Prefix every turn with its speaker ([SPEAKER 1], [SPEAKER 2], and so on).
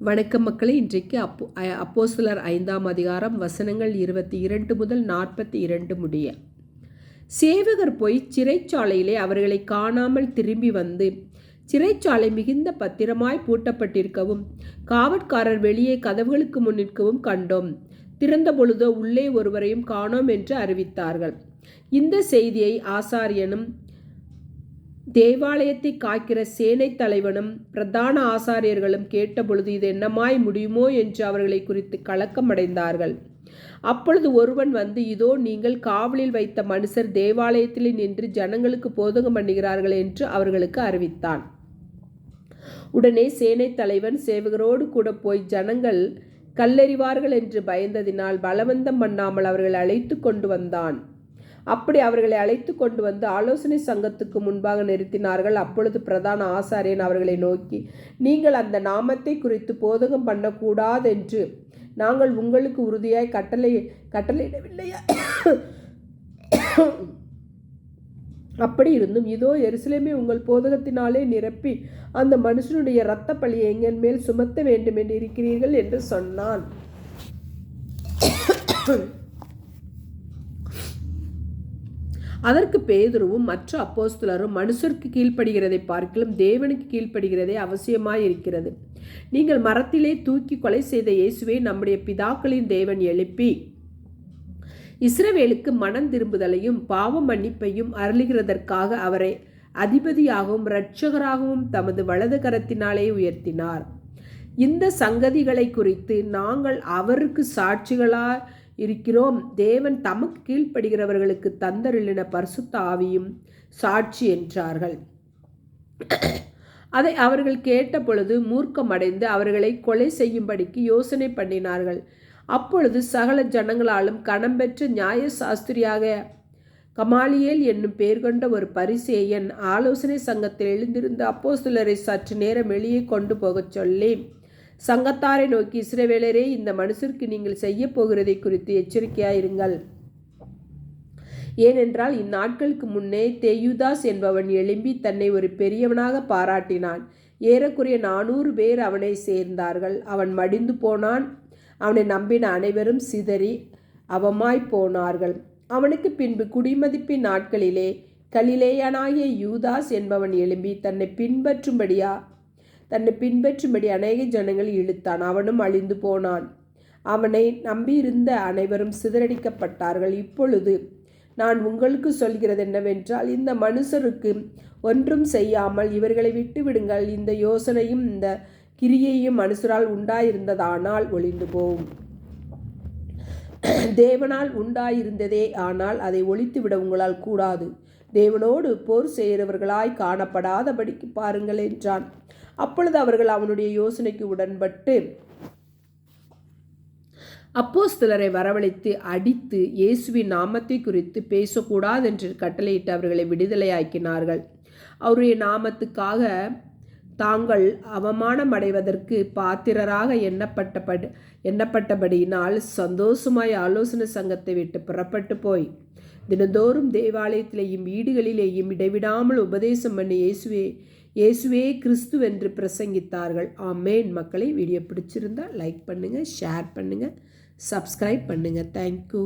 [SPEAKER 1] வணக்கம் மக்களே இன்றைக்கு அப்போ அப்போ சிலர் ஐந்தாம் அதிகாரம் வசனங்கள் இருபத்தி இரண்டு முதல் நாற்பத்தி இரண்டு முடிய. சேவகர் போய் சிறைச்சாலையிலே அவர்களை காணாமல் திரும்பி வந்து சிறைச்சாலை மிகுந்த பத்திரமாய் பூட்டப்பட்டிருக்கவும் காவற்காரர் வெளியே கதவுகளுக்கு முன்னிற்கவும் கண்டோம். திறந்த பொழுதோ உள்ளே ஒருவரையும் காணோம் என்று அறிவித்தார்கள். இந்த செய்தியை ஆசாரியனும் தேவாலயத்தை காக்கிற சேனை தலைவனும் பிரதான ஆசாரியர்களும் கேட்டபொழுது இது என்னமாய் முடியுமோ என்று அவர்களை குறித்து கலக்கமடைந்தார்கள். அப்பொழுது ஒருவன் வந்து இதோ நீங்கள் காவலில் வைத்த மனுஷர் தேவாலயத்தில் நின்று ஜனங்களுக்கு போதகம் பண்ணுகிறார்கள் என்று அவர்களுக்கு அறிவித்தான். உடனே சேனை தலைவன் சேவகரோடு கூட போய் ஜனங்கள் கல்லறிவார்கள் என்று பயந்ததினால் பலவந்தம் பண்ணாமல் அவர்கள் அழைத்து கொண்டு வந்தான். அப்படி அவர்களை அழைத்து கொண்டு வந்து ஆலோசனை சங்கத்துக்கு முன்பாக நிறுத்தினார்கள். அப்பொழுது பிரதான ஆசாரியன் அவர்களை நோக்கி நீங்கள் அந்த நாமத்தை குறித்து போதகம் பண்ணக்கூடாதென்று நாங்கள் உங்களுக்கு உறுதியாய் கட்டளை கட்டளையிடவில்லையா? அப்படி இருந்தும் இதோ எருசலேமே உங்கள் போதகத்தினாலே நிரப்பி அந்த மனுஷனுடைய இரத்த பழியை எங்கள் மேல் சுமத்த வேண்டும் என்று இருக்கிறீர்கள் என்று சொன்னான். அதற்கு பேதுருவும் மற்ற அப்போஸ்தலரும் மனுஷருக்கு கீழ்ப்படுகிறதை பார்க்கலும் தேவனுக்கு கீழ்ப்படுகிறதே அவசியமாய் இருக்கிறது நீங்கள் மரத்திலே தூக்கி கொலை செய்த இயேசுவை நம்முடைய பிதாக்களின் தேவன் எழுப்பி இஸ்ரவேலுக்கு மனம் திரும்புதலையும் பாவ மன்னிப்பையும் அருளுகிறதற்காக அவரை அதிபதியாகவும் இரட்சகராகவும் தமது வலது கரத்தினாலே உயர்த்தினார். இந்த சங்கதிகளை குறித்து நாங்கள் அவருக்கு சாட்சிகளாக இருக்கிறோம். தேவன் தமக்கு கீழ்ப்படுகிறவர்களுக்கு தந்தருளின பரிசுத்த ஆவியும் சாட்சி என்றார்கள். அதை அவர்கள் கேட்ட பொழுது மூர்க்கமடைந்து அவர்களை கொலை செய்யும்படிக்கு யோசனை பண்ணினார்கள். அப்பொழுது சகல ஜனங்களாலும் கணம் பெற்ற நியாய சாஸ்திரியாக கமாலியேல் என்னும் பெயர் கொண்ட ஒரு பரிசேயன் ஆலோசனை சங்கத்தில் எழுந்திருந்த அப்போ சிலரை சற்று நேரம் வெளியே கொண்டு போகச் சொல்லி சங்கத்தாரை நோக்கி இஸ்ரவேலரே இந்த மனுஷருக்கு நீங்கள் செய்ய போகிறதை குறித்து எச்சரிக்கையாயிருங்கள் ஏனென்றால் இந்நாட்களுக்கு முன்னே தேயுதாஸ் என்பவன் எழும்பி தன்னை ஒரு பெரியவனாக பாராட்டினான். ஏறக்குறைய நானூறு பேர் அவனை சேர்ந்தார்கள். அவன் மடிந்து போனான். அவனை நம்பின அனைவரும் சிதறி அவமாய் போனார்கள். அவனுக்கு பின்பு குடிமதிப்பின் நாட்களிலே கலிலேயனாகிய யூதாஸ் என்பவன் எழும்பி தன்னை பின்பற்றும்படியா தன்னை பின்பற்றும்படி அநேக ஜனங்கள் இழுத்தான். அவனும் அழிந்து போனான். அவனை நம்பியிருந்த அனைவரும் சிதறடிக்கப்பட்டார்கள். இப்பொழுது நான் உங்களுக்கு சொல்கிறது என்னவென்றால் இந்த மனுஷருக்கு ஒன்றும் செய்யாமல் இவர்களை விட்டுவிடுங்கள். இந்த யோசனையும் இந்த கிரியையும் மனுஷரால் உண்டாயிருந்ததானால் ஒளிந்து போகும். தேவனால் உண்டாயிருந்ததே ஆனால் அதை ஒழித்துவிட உங்களால் கூடாது. தேவனோடு போர் செய்கிறவர்களாய் காணப்படாதபடிக்கு பாருங்கள் என்றான். அப்பொழுது அவர்கள் அவனுடைய யோசனைக்கு உடன்பட்டு அப்போஸ்தலரை வரவழைத்து அடித்து இயேசுவின் நாமத்தை குறித்து பேசக்கூடாது என்று கட்டளையிட்டு அவர்களை விடுதலையாக்கினார்கள். அவருடைய நாமத்துக்காக தாங்கள் அவமானம் அடைவதற்கு பாத்திரராக எண்ணப்பட்டபடி எண்ணப்பட்டபடியினால் சந்தோஷமாய் ஆலோசனை சங்கத்தை விட்டு புறப்பட்டு போய் தினந்தோறும் தேவாலயத்திலேயும் வீடுகளிலேயும் இடைவிடாமல் உபதேசம் பண்ணி இயேசுவே இயேசுவே கிறிஸ்து என்று பிரசங்கித்தார்கள். ஆமேன். மக்களை வீடியோ பிடிச்சிருந்தால் லைக் பண்ணுங்கள் ஷேர் பண்ணுங்கள் சப்ஸ்கிரைப் பண்ணுங்கள் தேங்க்யூ